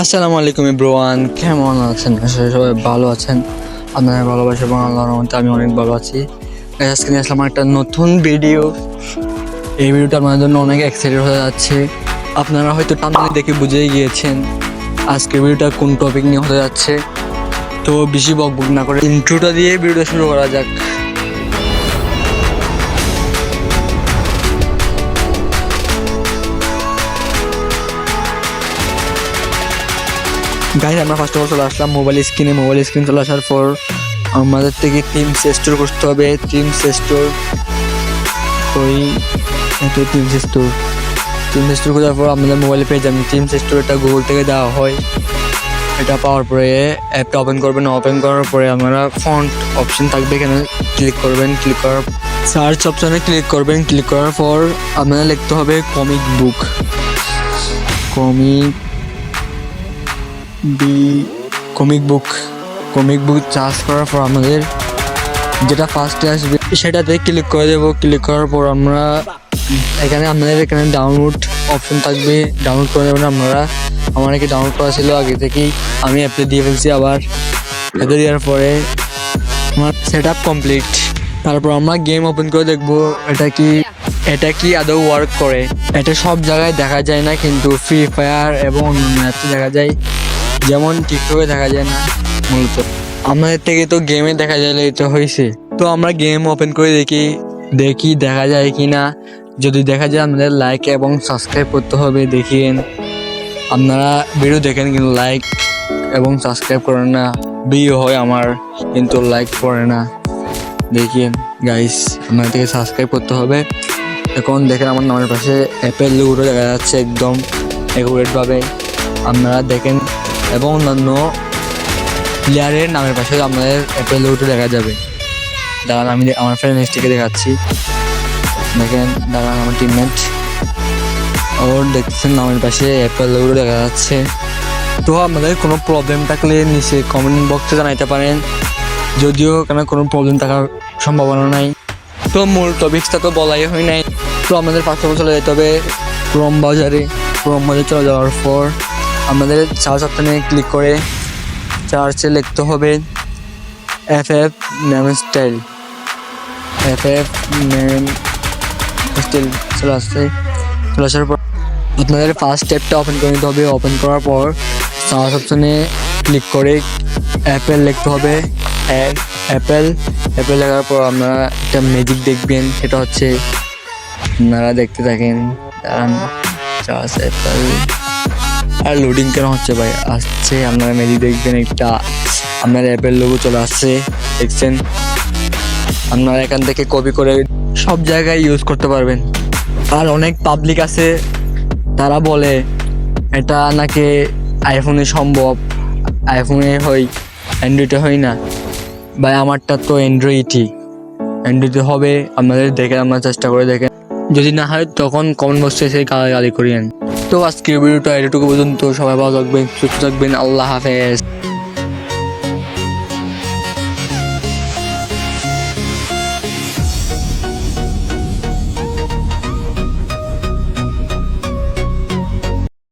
আসসালামু আলাইকুম ব্রোয়ান কেমন আছেন? সবাই ভালো আছেন। আপনারা ভালোবাসা এবং আল্লাহর রহমতে আমি অনেক ভালো আছি। আজকে নিয়ে আসলাম একটা নতুন ভিডিও এই ভিডিওটা আপনাদের জন্য অনেক এক্সাইটেড হয়ে যাচ্ছে। আপনারা হয়তো টানলে দেখে বুঝেই গিয়েছেন আজকে ভিডিওটা কোন টপিক নিয়ে হতে যাচ্ছে। তো বেশি বক বক না করে ইন্ট্রোটা দিয়ে ভিডিওটা শুরু করা যাক। গাইজ আমরা ফার্স্ট অফ অল চলে আসলাম মোবাইল স্ক্রিনে মোবাইল স্ক্রিন চলে আসার পর আমাদের থেকে টিম স্টোর করতে হবে। টিম স্টোর ওই, এত টিম স্টোর টিম স্টোর করার পর আমাদের মোবাইলে পেয়ে যাবেন। টিম স্টোর এটা গুগল থেকে দেওয়া হয়। এটা পাওয়ার পরে অ্যাপটা ওপেন করবেন। ওপেন করার পরে আমরা ফন্ট অপশন থাকবে এখানে। ক্লিক করবেন। ক্লিক করার সার্চ অপশনে ক্লিক করবেন। ক্লিক করার পর আপনাদের লিখতে হবে comic book comic B comic book comic book search করার পর আমাদের যেটা ফার্স্টে আসবে, সেটাতে ক্লিক করে দেবো। ক্লিক করার পর আমরা এখানে আপনাদের এখানে ডাউনলোড অপশন থাকবে। ডাউনলোড করে দেবেন আপনারা আমার নাকি ডাউনলোড করা ছিল, আগে থেকেই আমি অ্যাপে দিয়ে ফেলছি। আবার অ্যাপে দেওয়ার পরে আমার সেট আপ কমপ্লিট তারপর আমরা গেম ওপেন করে দেখব, এটা কি এটা কি আদৌ ওয়ার্ক করে। এটা সব জায়গায় দেখা যায় না, কিন্তু ফ্রি ফায়ার এবং অন্যান্য অ্যাপে দেখা যায়। যেমন টিকটকে দেখা যায় না, মূলত। আমাদের থেকে তো গেমে দেখা যায় এটা হয়েছে। তো আমরা গেম ওপেন করে দেখি দেখি দেখা যায় কি না যদি দেখা যায় আমাদের লাইক এবং সাবস্ক্রাইব করতে হবে, দেখিয়েন। আপনারা ভিডিও দেখেন কিন্তু লাইক এবং সাবস্ক্রাইব করেন না। ভিডিও হয় আমার, কিন্তু লাইক করে না। দেখিয়েন গাইস আপনার থেকে সাবস্ক্রাইব করতে হবে। এখন দেখেন আমার নামের পাশে অ্যাপেল লোগোটা দেখা যাচ্ছে একদম অ্যাকুরেটভাবে আপনারা দেখেন এবং অন্যান্য প্লেয়ারের নামের পাশে আপনাদের অ্যাপেল লোগোটা দেখা যাবে। দাঁড়ান, আমি আমার ফ্রেন্ড লিস্টটিকে দেখাচ্ছি। দেখেন, দাঁড়ান, আমার টিমমেট ওর দেখছেন নামের পাশে অ্যাপেল লোগোটা দেখা যাচ্ছে। তো আপনাদের কোনো প্রবলেম থাকলে নিচে কমেন্ট বক্সে জানাইতে পারেন। যদিও কেন কোনো প্রবলেম থাকার সম্ভাবনা নাই। তো মূল টপিক্সটা তো বলাই হয় নাই। তো আমাদের ফার্স্ট চলে যেতে হবে ক্রোম বাজারে। ক্রোম বাজারে চলে যাওয়ার পর আমাদের সার্চ অপশানে ক্লিক করে চার্চে লিখতে হবে F F name style F F name style চলে আসছে চলে আসার পর আপনাদের ফার্স্ট স্টেপটা ওপেন করে নিতে হবে। ওপেন করার পর সার্চ অপশানে ক্লিক করে অ্যাপেল লিখতে হবে। অ্যাপেল অ্যাপেল লেখার পর আপনারা একটা ম্যাজিক দেখবেন। সেটা হচ্ছে আপনারা দেখতে থাকেন। চার্জ অ্যাপেল আর লোডিং কেন হচ্ছে ভাই? আসছে, আপনারা ম্যাজিক দেখবেন একটা, আপনার অ্যাপের লোগো চলে আসছে, দেখছেন? আপনারা এখান থেকে কপি করে সব জায়গায় ইউজ করতে পারবেন। আর অনেক পাবলিক আছে, তারা বলে, এটা নাকি আইফোনে সম্ভব? আইফোনে হয় অ্যান্ড্রয়েডে হয় না? ভাই, আমারটা তো অ্যান্ড্রয়েডই অ্যান্ড্রয়েডে হবে আপনাদের দেখে আমরা চেষ্টা করে দেখেন যদি না হয়, তখন কমেন্ট বক্সে এসে গালি করিয়েন। তো আজকের ভিডিওটা এটুকু পর্যন্ত। সবাই ভালো থাকবেন সুস্থ থাকবেন। আল্লাহ হাফেজ।